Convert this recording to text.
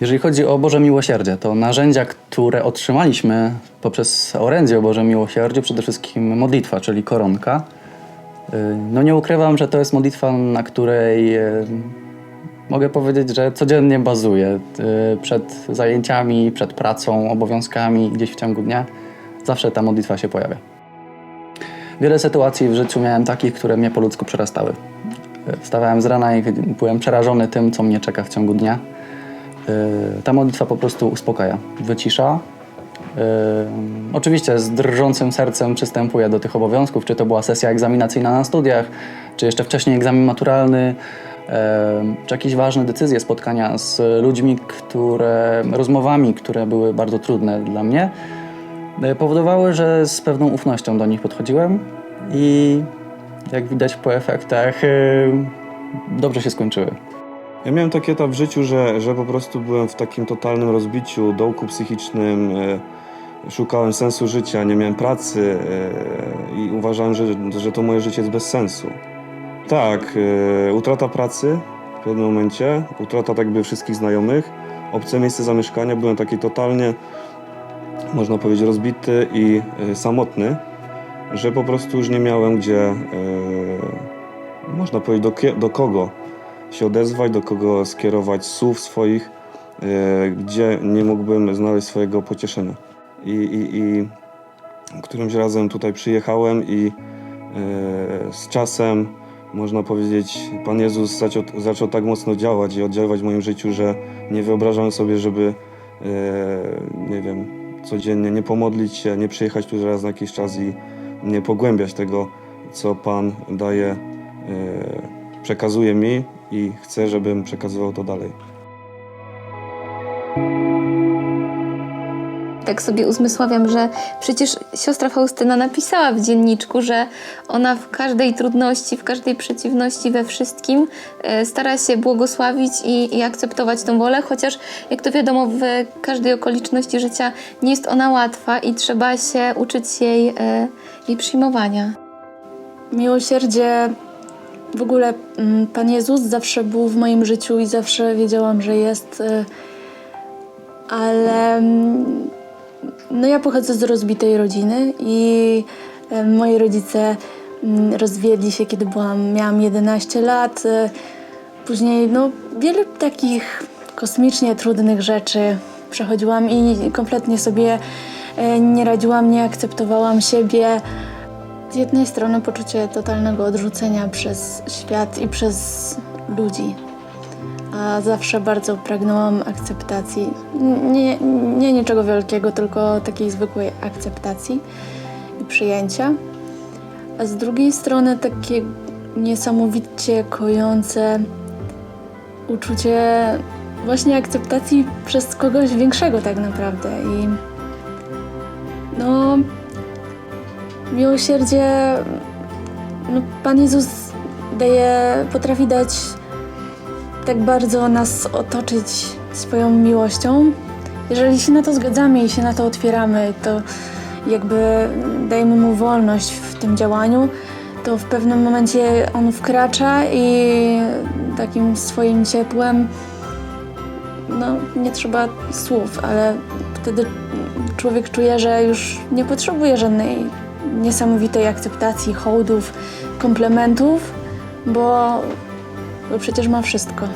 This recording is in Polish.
Jeżeli chodzi o Boże Miłosierdzie, to narzędzia, które otrzymaliśmy poprzez orędzie o Bożym Miłosierdziu, przede wszystkim modlitwa, czyli koronka. Y, No nie ukrywam, że to jest modlitwa, na której y, mogę powiedzieć, że codziennie bazuję. Y, Przed zajęciami, przed pracą, obowiązkami, gdzieś w ciągu dnia. Zawsze ta modlitwa się pojawia. Wiele sytuacji w życiu miałem takich, które mnie po ludzku przerastały. Wstawałem z rana i byłem przerażony tym, co mnie czeka w ciągu dnia. Y, Ta modlitwa po prostu uspokaja, wycisza. Y, Oczywiście z drżącym sercem przystępuję do tych obowiązków, czy to była sesja egzaminacyjna na studiach, czy jeszcze wcześniej egzamin maturalny, y, czy jakieś ważne decyzje, spotkania z ludźmi, które, rozmowami, które były bardzo trudne dla mnie, powodowały, że z pewną ufnością do nich podchodziłem i jak widać po efektach dobrze się skończyły. Ja miałem taki etap w życiu, że, że po prostu byłem w takim totalnym rozbiciu, dołku psychicznym, e, szukałem sensu życia, nie miałem pracy e, i uważałem, że, że to moje życie jest bez sensu. Tak, e, utrata pracy w pewnym momencie, utrata tak jakby wszystkich znajomych, obce miejsce zamieszkania, byłem taki totalnie, można powiedzieć, rozbity i samotny, że po prostu już nie miałem gdzie, można powiedzieć, do, do kogo się odezwać, do kogo skierować słów swoich, e, gdzie nie mógłbym znaleźć swojego pocieszenia. I, i, i którymś razem tutaj przyjechałem i e, z czasem, można powiedzieć, Pan Jezus zaczął, zaczął tak mocno działać i oddziaływać w moim życiu, że nie wyobrażałem sobie, żeby, e, nie wiem, codziennie nie pomodlić się, nie przyjechać tu raz na jakiś czas i nie pogłębiać tego, co Pan daje, przekazuje mi i chcę, żebym przekazywał to dalej. Tak sobie uzmysławiam, że przecież siostra Faustyna napisała w dzienniczku, że ona w każdej trudności, w każdej przeciwności, we wszystkim e, stara się błogosławić i, i akceptować tą wolę, chociaż jak to wiadomo, w każdej okoliczności życia nie jest ona łatwa i trzeba się uczyć jej, e, jej przyjmowania. Miłosierdzie, w ogóle mm, Pan Jezus zawsze był w moim życiu i zawsze wiedziałam, że jest, y, ale mm, no ja pochodzę z rozbitej rodziny i y, moi rodzice mm, rozwiedli się, kiedy byłam, miałam 11 lat. y, Później no, wiele takich kosmicznie trudnych rzeczy przechodziłam i kompletnie sobie nie radziłam, nie akceptowałam siebie. Z jednej strony poczucie totalnego odrzucenia przez świat i przez ludzi, a zawsze bardzo pragnęłam akceptacji. Nie, nie niczego wielkiego, tylko takiej zwykłej akceptacji i przyjęcia. A z drugiej strony takie niesamowicie kojące uczucie właśnie akceptacji przez kogoś większego tak naprawdę. I no, Miłosierdzie, no, Pan Jezus daje, potrafi dać tak bardzo nas otoczyć swoją miłością. Jeżeli się na to zgadzamy i się na to otwieramy, to jakby dajemy mu wolność w tym działaniu, to w pewnym momencie on wkracza i takim swoim ciepłem, no nie trzeba słów, ale wtedy człowiek czuje, że już nie potrzebuje żadnej niesamowitej akceptacji, hołdów, komplementów, bo, bo przecież ma wszystko.